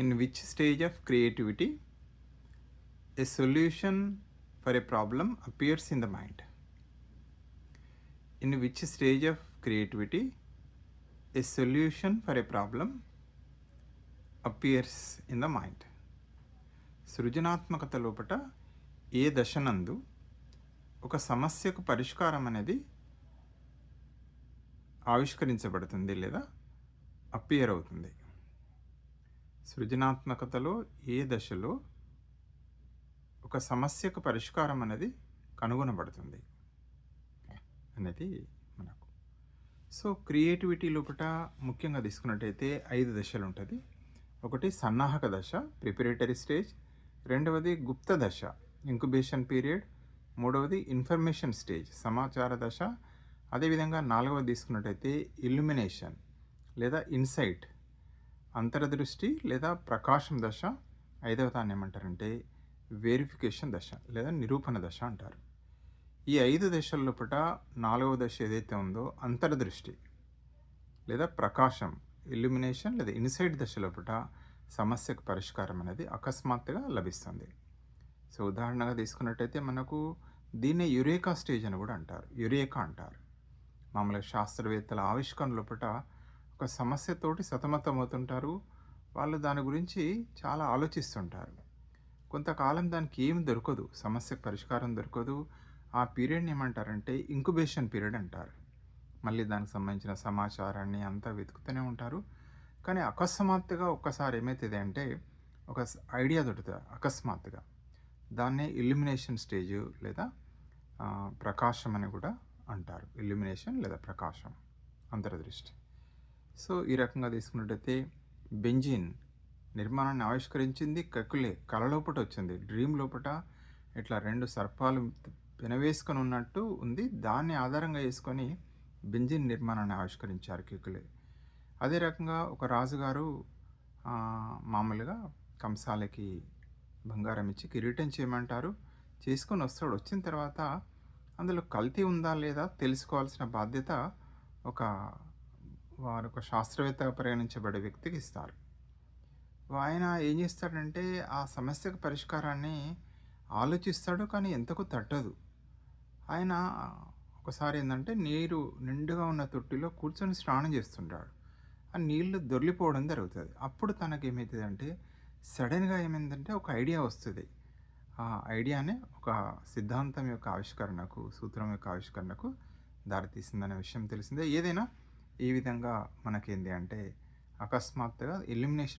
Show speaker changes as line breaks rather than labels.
In which stage of creativity a solution for a problem appears in the mind? In which stage of creativity a solution for a problem appears in the mind? సృజనాత్మకత లోపట ఏ దశనందు ఒక సమస్యకు పరిష్కారం అనేది ఆవిష్కరించబడుతుంది లేదా appear అవుతుంది సృజనాత్మకతలో ఏ దశలో ఒక సమస్యకు పరిష్కారం అనేది కనుగొనబడుతుంది అనేది మనకు. సో క్రియేటివిటీ లోపల ముఖ్యంగా తీసుకున్నట్టయితే ఐదు దశలు ఉంటుంది. ఒకటి సన్నాహక దశ ప్రిపరేటరీ స్టేజ్. రెండవది గుప్త దశ ఇంక్యుబేషన్ పీరియడ్. మూడవది ఇన్ఫర్మేషన్ స్టేజ్ సమాచార దశ. అదేవిధంగా నాలుగవది తీసుకున్నట్టయితే ఇల్యుమినేషన్ లేదా ఇన్సైట్. అంతర్దృష్టి లేదా ప్రకాశం దశ ఐదవ దాన్ని ఏమంటారంటే వెరిఫికేషన్ దశ లేదా నిరూపణ దశ అంటారు. ఈ ఐదు దశల లోపల నాలుగవ దశ ఏదైతే ఉందో అంతర్దృష్టి లేదా ప్రకాశం ఇల్యూమినేషన్ లేదా ఇన్సైట్ దశ లోపల సమస్యకు పరిష్కారం అనేది అకస్మాత్తుగా లభిస్తుంది. సో ఉదాహరణగా తీసుకున్నట్టయితే మనకు దీన్నే యురేకా స్టేజ్ అని కూడా అంటారు. యురేకా అంటారు. మామూలుగా శాస్త్రవేత్తల ఆవిష్కరణ లోపల ఒక సమస్యతోటి సతమతమవుతుంటారు వాళ్ళు దాని గురించి చాలా ఆలోచిస్తుంటారు. కొంతకాలం దానికి ఏమి దొరకదు. సమస్యకు పరిష్కారం దొరకదు. ఆ పీరియడ్ని ఏమంటారంటే ఇంక్యుబేషన్ పీరియడ్ అంటారు. మళ్ళీ దానికి సంబంధించిన సమాచారాన్ని అంతా వెతుకుతూనే ఉంటారు. కానీ అకస్మాత్తుగా ఒక్కసారి ఏమవుతుంది అంటే ఒక ఐడియా దొరుకుతుంది. అకస్మాత్తుగా. దాన్నే ఇల్యూమినేషన్ స్టేజ్ లేదా ప్రకాశం అని కూడా అంటారు. ఇల్యూమినేషన్ లేదా ప్రకాశం. అంతర్దృష్టి. సో ఈ రకంగా తీసుకున్నట్టయితే బెంజిన్ నిర్మాణాన్ని ఆవిష్కరించింది కకులే. కళ లోపట వచ్చింది. డ్రీమ్ లోపట ఇట్లా రెండు సర్పాలు పెనవేసుకొని ఉన్నట్టు ఉంది. దాన్ని ఆధారంగా వేసుకొని బెంజిన్ నిర్మాణాన్ని ఆవిష్కరించారు కెకులే. అదే రకంగా ఒక రాజుగారు మామూలుగా కంసాలకి బంగారం ఇచ్చి కిరీటం చేయమంటారు. చేసుకొని వస్తాడు. వచ్చిన తర్వాత అందులో కల్తీ ఉందా లేదా తెలుసుకోవాల్సిన బాధ్యత ఒక వారు ఒక శాస్త్రవేత్తగా పరిగణించబడే వ్యక్తికి ఇస్తారు. ఆయన ఏం చేస్తాడంటే ఆ సమస్యకు పరిష్కారాన్ని ఆలోచిస్తాడు కానీ ఎంతకు తట్టదు. ఆయన ఒకసారి ఏంటంటే నీరు నిండుగా ఉన్న తొట్టిలో కూర్చొని స్నానం చేస్తుంటాడు. ఆ నీళ్ళు దొర్లిపోవడం జరుగుతుంది. అప్పుడు తనకి ఏమవుతుంది అంటే సడన్గా ఏమైందంటే ఒక ఐడియా వస్తుంది. ఆ ఐడియానే ఒక సిద్ధాంతం యొక్క ఆవిష్కరణకు సూత్రం యొక్క ఆవిష్కరణకు దారితీసిందనే విషయం తెలిసిందే. ఏదైనా ఈ విధంగా మనకేంది అంటే అకస్మాత్తుగా ఎలిమినేషన్